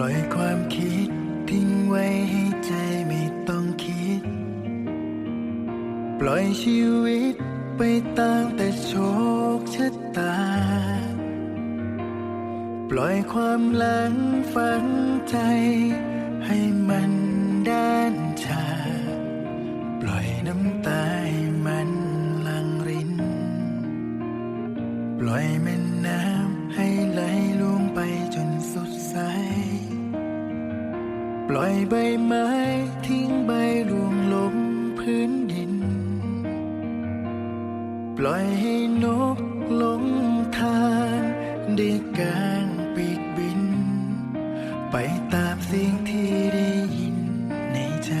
ล่อยความคิดทิ้งไว้ให้ใจไม่ต้องคิด ปล่อยชีวิตไปตามแต่โชคชะตา ปล่อยความหลังฝังใจ ให้มันด้านชา ปล่อยน้ำตา ล่อยใบไม้ทิ้งใบร่วงลงพื้นดิน ปล่อยให้นกหลงทางได้กางปีกบิน ไปตามเสียงที่ได้ยินในใจ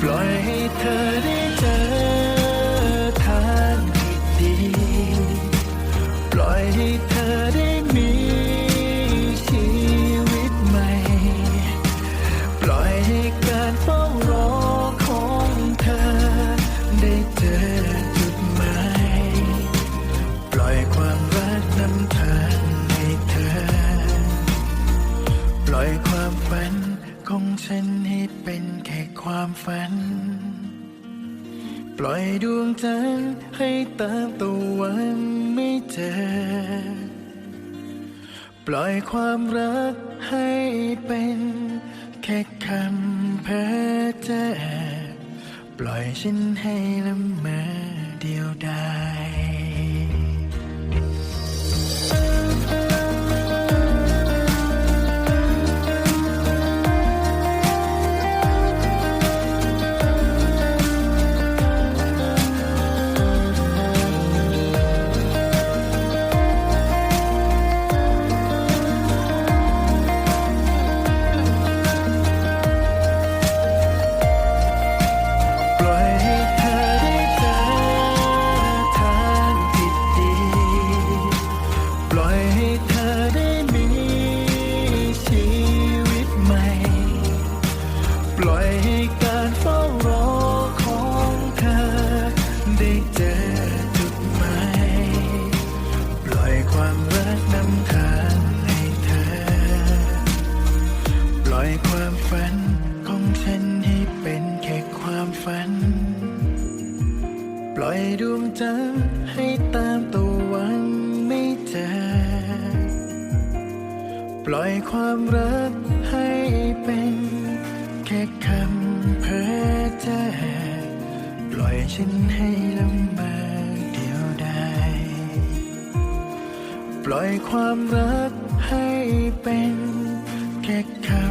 ปล่อยให้เธอได้เจอทางที่ดี ปล่อยให้เธอได้ ให้การเฝ้ารอของเธอ ได้เจอจุดหมาย ปล่อยความรักนำทางให้เธอ ปล่อยความฝันของฉันให้เป็นแค่ความฝัน ปล่อยดวงจันทร์ให้ตามตะวันไม่เจอ ปล่อยความรักให้เป็น ค่คำเพ้อเจ้อปล่อยฉันให้ละเมอเดียวดาย ปล่อยดวงจันทร์ให้ตามตะวันไม่เจอปล่อยความรักให้เป็นแค่คำเพ้อเจ้อปล่อยฉันให้ละเมอเดียวดายปล่อยความรักให้เป็นแค่คำ